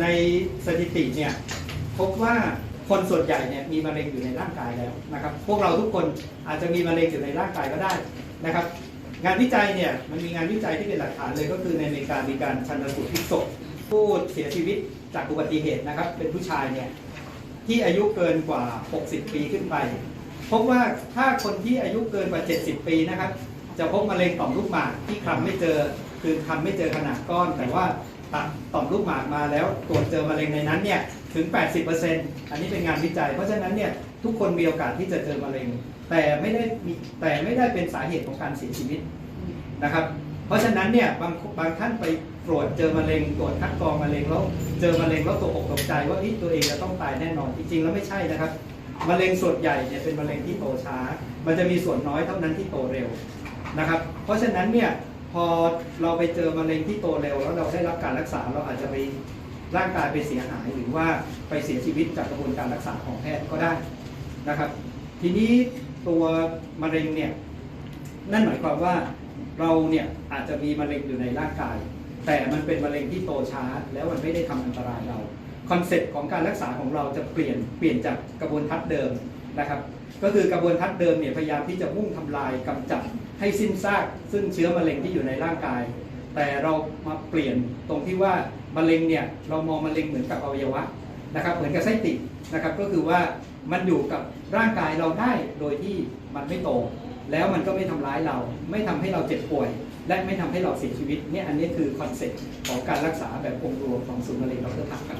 ในสถิติเนี่ยพบว่าคนส่วนใหญ่เนี่ยมีมะเร็งอยู่ในร่างกายแล้วนะครับ พวกเราทุกคนอาจจะมีมะเร็งอยู่ในร่างกายก็ได้นะครับ งานวิจัยเนี่ยมันมีงานวิจัยที่เป็นหลักฐานเลยก็คือในอเมริกามีการชันสูตรพลิกศพผู้เสียชีวิตจากอุบัติเหตุนะครับ เป็นผู้ชายเนี่ยที่อายุเกินกว่า 60 ปีขึ้นไป พบว่าถ้าคนที่อายุเกินกว่า 70 ปีนะครับ จะพบมะเร็งต่อมลูกหมากที่คลำไม่เจอคือคลำไม่เจอขนาดก้อน แต่ว่า ตัดต่อมลูกหมากมาแล้วตรวจเจอมะเร็งในนั้นเนี่ยถึง 80%อันนี้เป็นงานวิจัย เพราะฉะนั้นเนี่ยทุกคนมีโอกาสที่จะเจอมะเร็ง แต่ไม่ได้มีแต่ไม่ได้เป็นสาเหตุของการเสียชีวิตนะครับ เพราะฉะนั้นเนี่ยบางบางท่านไปตรวจเจอมะเร็งตรวจคัดกรองมะเร็งแล้วเจอมะเร็งแล้วตกอกตกใจว่าอ๊ะตัวเองจะต้องตายแน่นอนจริงๆแล้วไม่ใช่นะครับมะเร็งส่วนใหญ่เนี่ยเป็นมะเร็งที่โตช้า มันจะมีส่วนน้อยเท่านั้นที่โตเร็วนะครับ เพราะฉะนั้นเนี่ย พอเราไปเจอมะเร็งที่โตเร็วแล้วเราได้รับการรักษาเราอาจจะไปร่างกายไปเสียหายหรือว่าไปเสียชีวิตจากกระบวนการรักษาของแพทย์ก็ได้นะครับ ทีนี้ตัวมะเร็งเนี่ยนั่นหมายความว่าเราเนี่ยอาจจะมีมะเร็งอยู่ในร่างกาย แต่มันเป็นมะเร็งที่โตช้า แล้วมันไม่ได้ทำอันตรายเราคอนเซ็ปต์ของการรักษาของเราจะเปลี่ยนเปลี่ยนจากกระบวนทัศน์เดิมนะครับ ก็คือกระบวนทัศน์เดิมเนี่ยพยายามที่จะมุ่งทำลายกำจัด ให้สิ้นซากซึ่งเชื้อมะเร็งที่อยู่ในร่างกาย แต่เรามาเปลี่ยนตรงที่ว่ามะเร็งเนี่ยเรามองมะเร็งเหมือนกับอวัยวะนะครับเหมือนกับไส้ติ่งนะครับก็คือว่ามันอยู่กับร่างกายเราได้โดยที่มันไม่โต แล้วมันก็ไม่ทำร้ายเรา ไม่ทำให้เราเจ็บป่วย และไม่ทำให้เราเสียชีวิตเนี่ยอันนี้คือคอนเซ็ปต์ของการรักษาแบบองค์รวมของศูนย์มะเร็งดรทักครับ